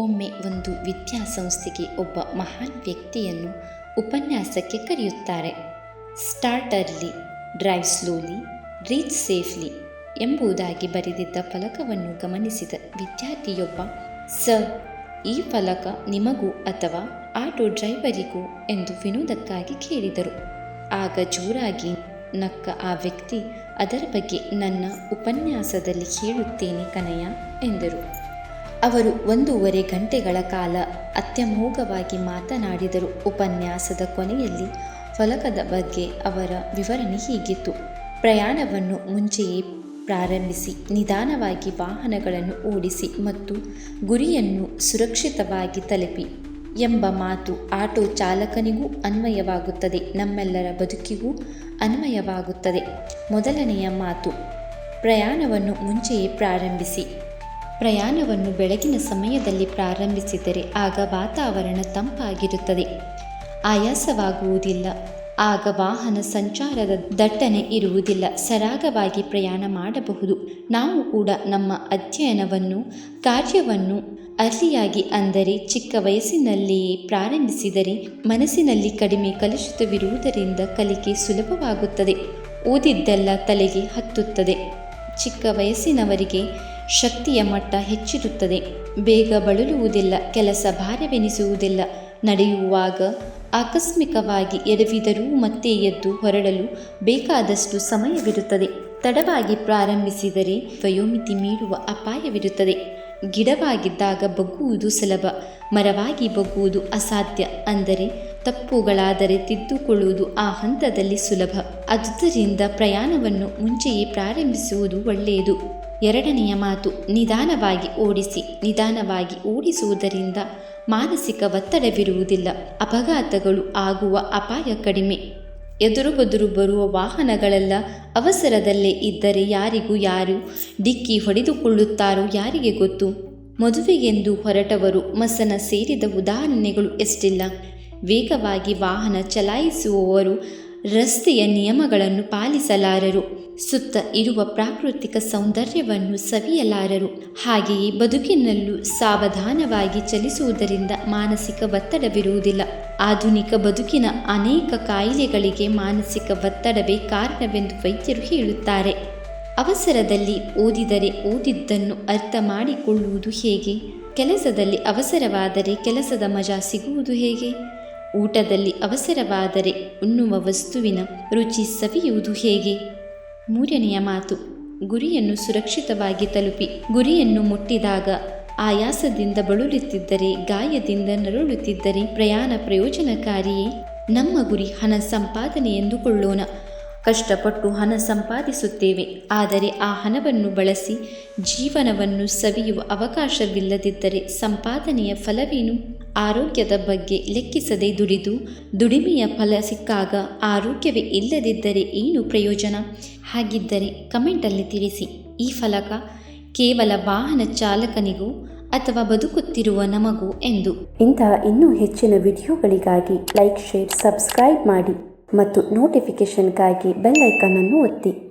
ಒಮ್ಮೆ ಒಂದು ವಿದ್ಯಾಸಂಸ್ಥೆಗೆ ಒಬ್ಬ ಮಹಾನ್ ವ್ಯಕ್ತಿಯನ್ನು ಉಪನ್ಯಾಸಕ್ಕೆ ಕರೆಯುತ್ತಾರೆ. Start early drive slowly, reach safely ಎಂಬುದಾಗಿ ಬರೆದಿದ್ದ ಫಲಕವನ್ನು ಗಮನಿಸಿದ ವಿದ್ಯಾರ್ಥಿಯೊಬ್ಬ, ಸರ್, ಈ ಫಲಕ ನಿಮಗೂ ಅಥವಾ ಆಟೋ ಡ್ರೈವರಿಗೂ ಎಂದು ವಿನೋದಕ್ಕಾಗಿ ಕೇಳಿದರು. ಆಗ ಜೋರಾಗಿ ನಕ್ಕ ಆ ವ್ಯಕ್ತಿ, ಅದರ ಬಗ್ಗೆ ನನ್ನ ಉಪನ್ಯಾಸದಲ್ಲಿ ಹೇಳುತ್ತೇನೆ ಕನಯ್ಯ ಎಂದರು. ಅವರು ಒಂದೂವರೆ ಗಂಟೆಗಳ ಕಾಲ ಅತ್ಯಮೋಘವಾಗಿ ಮಾತನಾಡಿದರು. ಉಪನ್ಯಾಸದ ಕೊನೆಯಲ್ಲಿ ಫಲಕದ ಬಗ್ಗೆ ಅವರ ವಿವರಣೆ ಹೀಗಿತ್ತು. ಪ್ರಯಾಣವನ್ನು ಮುಂಚೆಯೇ ಪ್ರಾರಂಭಿಸಿ, ನಿಧಾನವಾಗಿ ವಾಹನಗಳನ್ನು ಓಡಿಸಿ ಮತ್ತು ಗುರಿಯನ್ನು ಸುರಕ್ಷಿತವಾಗಿ ತಲುಪಿ ಎಂಬ ಮಾತು ಆಟೋ ಚಾಲಕನಿಗೂ ಅನ್ವಯವಾಗುತ್ತದೆ. ನಮ್ಮೆಲ್ಲರ ಬದುಕಿಗೂ ಅನ್ವಯವಾಗುತ್ತದೆ. ಮೊದಲನೆಯ ಮಾತು, ಪ್ರಯಾಣವನ್ನು ಮುಂಚೆಯೇ ಪ್ರಾರಂಭಿಸಿ. ಪ್ರಯಾಣವನ್ನು ಬೆಳಗಿನ ಸಮಯದಲ್ಲಿ ಪ್ರಾರಂಭಿಸಿದರೆ ಆಗ ವಾತಾವರಣ ತಂಪಾಗಿರುತ್ತದೆ. ಆಯಾಸವಾಗುವುದಿಲ್ಲ. ಆಗ ವಾಹನ ಸಂಚಾರದ ದಟ್ಟಣೆ ಇರುವುದಿಲ್ಲ. ಸರಾಗವಾಗಿ ಪ್ರಯಾಣ ಮಾಡಬಹುದು. ನಾವು ಕೂಡ ನಮ್ಮ ಅಧ್ಯಯನವನ್ನು, ಕಾರ್ಯವನ್ನು ಅರ್ಲಿಯಾಗಿ ಅಂದರೆ ಚಿಕ್ಕ ವಯಸ್ಸಿನಲ್ಲಿಯೇ ಪ್ರಾರಂಭಿಸಿದರೆ ಮನಸ್ಸಿನಲ್ಲಿ ಕಡಿಮೆ ಕಲುಷಿತವಿರುವುದರಿಂದ ಕಲಿಕೆ ಸುಲಭವಾಗುತ್ತದೆ. ಓದಿದ್ದೆಲ್ಲ ತಲೆಗೆ ಹತ್ತುತ್ತದೆ. ಚಿಕ್ಕ ವಯಸ್ಸಿನವರಿಗೆ ಶಕ್ತಿಯ ಮಟ್ಟ ಹೆಚ್ಚಿರುತ್ತದೆ. ಬೇಗ ಬಳಲುವುದಿಲ್ಲ, ಕೆಲಸ ಭಾರವೆನಿಸುವುದಿಲ್ಲ. ನಡೆಯುವಾಗ ಆಕಸ್ಮಿಕವಾಗಿ ಎಡವಿದರೂ ಮತ್ತೆ ಎದ್ದು ಹೊರಡಲು ಬೇಕಾದಷ್ಟು ಸಮಯವಿರುತ್ತದೆ. ತಡವಾಗಿ ಪ್ರಾರಂಭಿಸಿದರೆ ವಯೋಮಿತಿ ಮೀರುವ ಅಪಾಯವಿರುತ್ತದೆ. ಗಿಡವಾಗಿದ್ದಾಗ ಬಗ್ಗುವುದು ಸುಲಭ, ಮರವಾಗಿ ಬಗ್ಗುವುದು ಅಸಾಧ್ಯ ಅಂದರೆ ತಪ್ಪುಗಳಾದರೆ ತಿದ್ದುಕೊಳ್ಳುವುದು ಆ ಹಂತದಲ್ಲಿ ಸುಲಭ. ಅದುದರಿಂದ ಪ್ರಯಾಣವನ್ನು ಮುಂಚೆಯೇ ಪ್ರಾರಂಭಿಸುವುದು ಒಳ್ಳೆಯದು. ಎರಡನೆಯ ಮಾತು, ನಿಧಾನವಾಗಿ ಓಡಿಸಿ, ನಿಧಾನವಾಗಿ ಓಡಿಸುವುದರಿಂದ ಮಾನಸಿಕ ಒತ್ತಡವಿರುವುದಿಲ್ಲ, ಅಪಘಾತಗಳು ಆಗುವ ಅಪಾಯ ಕಡಿಮೆ. ಎದುರು ಬದುರು ಬರುವ ವಾಹನಗಳೆಲ್ಲ ಅವಸರದಲ್ಲೇ ಇದ್ದರೆ ಯಾರಿಗೂ ಯಾರು ಡಿಕ್ಕಿ ಹೊಡೆದುಕೊಳ್ಳುತ್ತಾರೋ ಯಾರಿಗೆ ಗೊತ್ತು? ಮದುವೆಗೆಂದು ಹೊರಟವರು ಮಸನ ಸೇರಿದ ಉದಾಹರಣೆಗಳು ಎಷ್ಟಿಲ್ಲ? ವೇಗವಾಗಿ ವಾಹನ ಚಲಾಯಿಸುವವರು ರಸ್ತೆಯ ನಿಯಮಗಳನ್ನು ಪಾಲಿಸಲಾರರು. ಸುತ್ತ ಇರುವ ಪ್ರಾಕೃತಿಕ ಸೌಂದರ್ಯವನ್ನು ಸವಿಯಲಾರರು. ಹಾಗೆಯೇ ಬದುಕಿನಲ್ಲೂ ಸಾವಧಾನವಾಗಿ ಚಲಿಸುವುದರಿಂದ ಮಾನಸಿಕ ಒತ್ತಡವಿರುವುದಿಲ್ಲ. ಆಧುನಿಕ ಬದುಕಿನ ಅನೇಕ ಕಾಯಿಲೆಗಳಿಗೆ ಮಾನಸಿಕ ಒತ್ತಡವೇ ಕಾರಣವೆಂದು ವೈದ್ಯರು ಹೇಳುತ್ತಾರೆ. ಅವಸರದಲ್ಲಿ ಓದಿದರೆ ಓದಿದ್ದನ್ನು ಅರ್ಥ ಮಾಡಿಕೊಳ್ಳುವುದು ಹೇಗೆ? ಕೆಲಸದಲ್ಲಿ ಅವಸರವಾದರೆ ಕೆಲಸದ ಮಜಾ ಸಿಗುವುದು ಹೇಗೆ? ಊಟದಲ್ಲಿ ಅವಸರವಾದರೆ ಉಣ್ಣುವ ವಸ್ತುವಿನ ರುಚಿ ಸವಿಯುವುದು ಹೇಗೆ? ಮೂರನೆಯ ಮಾತು, ಗುರಿಯನ್ನು ಸುರಕ್ಷಿತವಾಗಿ ತಲುಪಿ. ಗುರಿಯನ್ನು ಮುಟ್ಟಿದಾಗ ಆಯಾಸದಿಂದ ಬಳಲುತ್ತಿದ್ದರೆ, ಗಾಯದಿಂದ ನರಳುತ್ತಿದ್ದರೆ ಪ್ರಯಾಣ ಪ್ರಯೋಜನಕಾರಿಯೇ? ನಮ್ಮ ಗುರಿ ಹಣ ಸಂಪಾದನೆ ಎಂದುಕೊಳ್ಳೋಣ. ಕಷ್ಟಪಟ್ಟು ಹಣ ಸಂಪಾದಿಸುತ್ತೇವೆ. ಆದರೆ ಆ ಹಣವನ್ನು ಬಳಸಿ ಜೀವನವನ್ನು ಸವಿಯುವ ಅವಕಾಶವಿಲ್ಲದಿದ್ದರೆ ಸಂಪಾದನೆಯ ಫಲವೇನು? ಆರೋಗ್ಯದ ಬಗ್ಗೆ ಲೆಕ್ಕಿಸದೆ ದುಡಿದು ದುಡಿಮೆಯ ಫಲ ಸಿಕ್ಕಾಗ ಆರೋಗ್ಯವೇ ಇಲ್ಲದಿದ್ದರೆ ಏನು ಪ್ರಯೋಜನ? ಹಾಗಿದ್ದರೆ ಕಮೆಂಟಲ್ಲಿ ತಿಳಿಸಿ. ಈ ಫಲಕ ಕೇವಲ ವಾಹನ ಚಾಲಕನಿಗೂ ಅಥವಾ ಬದುಕುತ್ತಿರುವ ನಮಗೂ ಎಂದು. ಇಂತಹ ಇನ್ನೂ ಹೆಚ್ಚಿನ ವಿಡಿಯೋಗಳಿಗಾಗಿ ಲೈಕ್, ಶೇರ್, ಸಬ್ಸ್ಕ್ರೈಬ್ ಮಾಡಿ ಮತ್ತು ನೋಟಿಫಿಕೇಷನ್ಗಾಗಿ ಬೆಲ್ ಒತ್ತಿ.